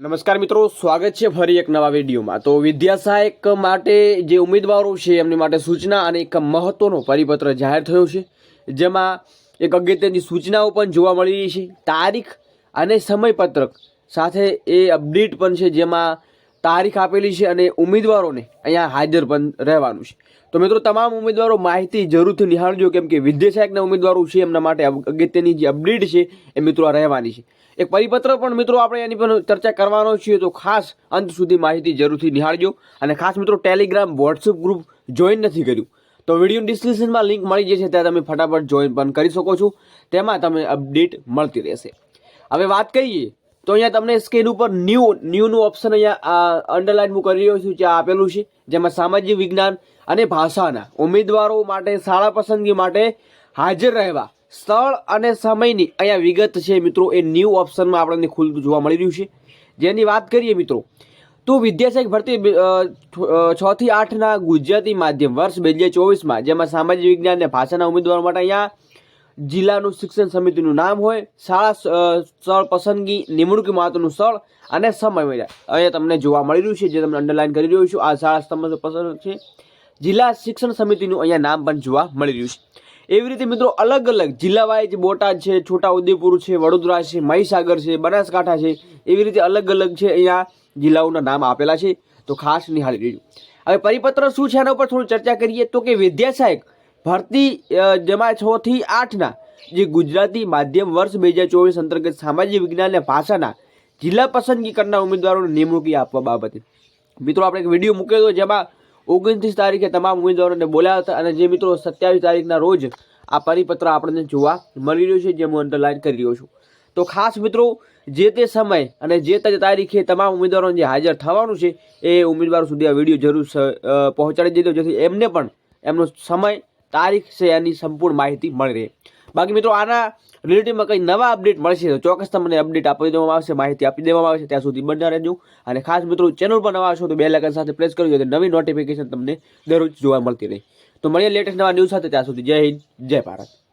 નમસ્કાર મિત્રો, સ્વાગત છે ફરી એક નવા વિડીયોમાં. તો વિદ્યા સહાયક માટે જે ઉમેદવારો છે, એમની માટે સૂચના અને એક મહત્વનો પરિપત્ર જાહેર થયો છે, જેમાં એક અગત્યની સૂચનાઓ પણ જોવા મળી રહી છે. તારીખ અને સમયપત્રક સાથે એ અપડેટ પણ છે, જેમાં તારીખ આપેલી છે અને ઉમેદવારોને અહીંયા હાજર પણ રહેવાનું છે. તો મિત્રો, તમામ ઉમેદવારો માહિતી જરૂરથી નિહાળજો, કેમ કે વિદ્યાશાયકના ઉમેદવારો છે એમના માટે અગત્યની જે અપડેટ છે એ મિત્રો રહેવાની છે. એક પરિપત્ર પણ મિત્રો આપણે એની પણ ચર્ચા કરવાનો છીએ, તો ખાસ અંત સુધી માહિતી જરૂરથી નિહાળજો. અને ખાસ મિત્રો, ટેલિગ્રામ વોટ્સઅપ ગ્રુપ જોઈન નથી કર્યું. તો વીડિયો ડિસ્ક્રિપ્શનમાં લિંક મળી જશે, ત્યાં તમે ફટાફટ જોઈન પણ કરી શકો છો. તેમાં તમે અપડેટ મળતી રહેશે. હવે વાત કરીએ તો અહીંયા તમને સ્ક્રીન ઉપર ન્યૂ ન્યૂનું ઓપ્શન અહીંયા અંડરલાઇન હું કરી રહ્યો છું જે આપેલું છે, જેમાં સામાજિક વિજ્ઞાન અને ભાષાના ઉમેદવારો માટે, શાળા પસંદગી માટે હાજર રહેવા, સ્થળ અને સમયની અહીંયા વિગત છે મિત્રો, એ ન્યૂ ઓપ્શનમાં આપણને ખુલતું જોવા મળી રહ્યું છે. જેની વાત કરીએ મિત્રો, તો વિદ્યાસહાયક ભરતી છ થી આઠના ગુજરાતી માધ્યમ વર્ષ બે હજાર ચોવીસમાં, જેમાં સામાજિક વિજ્ઞાન અને ભાષાના ઉમેદવારો માટે અહીંયા જિલ્લાનું શિક્ષણ સમિતિનું નામ હોય, શાળા સ્થળ પસંદગી, નિમણૂક મહત્વનું સ્થળ અને સમય અહીંયા તમને જોવા મળી રહ્યું છે, જે તમને અંડરલાઇન કરી રહ્યું છું, આ શાળા સ્તંભ પસંદ છે. જિલ્લા શિક્ષણ સમિતિનું અહીંયા નામ પણ જોવા મળી રહ્યું છે. એવી રીતે મિત્રો, અલગ અલગ જિલ્લા વાઇઝ બોટાદ છે છોટા ઉદયપુર છે, વડોદરા છે, મહીસાગર છે, બનાસકાંઠા છે, એવી રીતે અલગ અલગ છે અહીંયા જિલ્લાઓના નામ આપેલા છે. તો ખાસ નિહાળી લેજો. હવે પરિપત્ર શું છે એના ઉપર થોડી ચર્ચા કરીએ. તો કે વિદ્યા સહાયક ભરતી જેમાં છ થી આઠના, જે ગુજરાતી માધ્યમ વર્ષ બે હજાર ચોવીસ અંતર્ગત સામાજિક વિજ્ઞાન અને ભાષાના જિલ્લા પસંદગી કરનાર ઉમેદવારોને નિમણૂકી આપવા બાબતે. મિત્રો, આપણે એક વીડિયો મૂક્યો હતો જેમાં ઓગણત્રીસ તારીખે તમામ ઉમેદવારોને બોલાવ્યા હતા અને જે મિત્રો સત્યાવીસ તારીખના રોજ આ પરિપત્ર આપણને જોવા મળી રહ્યું છે, જે હું અંડરલાઇન કરી રહ્યો છું. તો ખાસ મિત્રો, જે તે સમય અને જે તે તારીખે તમામ ઉમેદવારોને જે હાજર થવાનું છે, એ ઉમેદવારો સુધી આ વીડિયો જરૂર પહોંચાડી દીધો જેથી એમને પણ એમનો સમય તારીખ છે એની સંપૂર્ણ માહિતી મળી રહે. બાકી મિત્રો, આના રિલેટિવમાં કંઈ નવા અપડેટ મળશે તો ચોક્કસ તમને અપડેટ આપી દેવામાં આવશે, માહિતી આપી દેવામાં આવશે, ત્યાં સુધી બનતા રહેજો. અને ખાસ મિત્રો ચેનલ પર નવા છો તો બે લાઇકન સાથે પ્રેસ કરજો તો નવી નોટિફિકેશન તમને દરરોજ જોવા મળતી રહે. તો મળીએ લેટેસ્ટ નવા ન્યૂઝ સાથે, ત્યાં સુધી જય હિન્દ, જય ભારત.